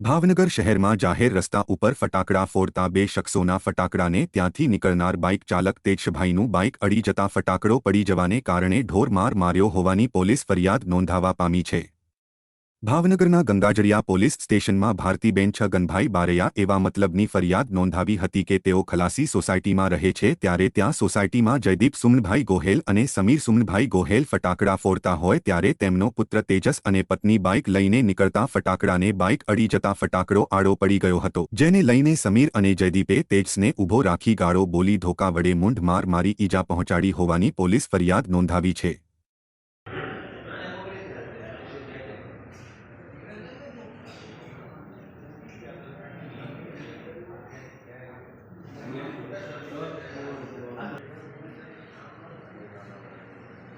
ભાવનગર શહેરમાં જાહેર રસ્તા ઉપર ફટાકડા ફોડતા બે શખ્સોના ફટાકડાને ત્યાંથી નીકળનાર બાઇક ચાલક તેજભાઈનું બાઇક અડી જતા ફટાકડો પડી જવાને કારણે ઢોરમાર માર્યો હોવાની પોલીસ ફરિયાદ નોંધાવા પામી છે. ભાવનગરના ગંગાજળિયા પોલીસ સ્ટેશનમાં ભારતીબેન છગનભાઈ બારૈયા એવા મતલબની ફરિયાદ નોંધાવી હતી કે તેઓ ખલાસી સોસાયટીમાં રહે છે ત્યારે ત્યાં સોસાયટીમાં જયદીપ સુમનભાઈ ગોહેલ અને સમીર સુમનભાઈ ગોહેલ ફટાકડા ફોડતા હોય ત્યારે તેમનો પુત્ર તેજસ અને પત્ની બાઇક લઈને નીકળતા ફટાકડાને બાઇક અડી જતા ફટાકડો આડો પડી ગયો હતો. જેને લઈને સમીર અને જયદીપે તેજસને ઊભો રાખી ગાળો બોલી ધોકા વડે મૂંઢ માર મારી ઈજા પહોંચાડી હોવાની પોલીસ ફરિયાદ નોંધાવી છે.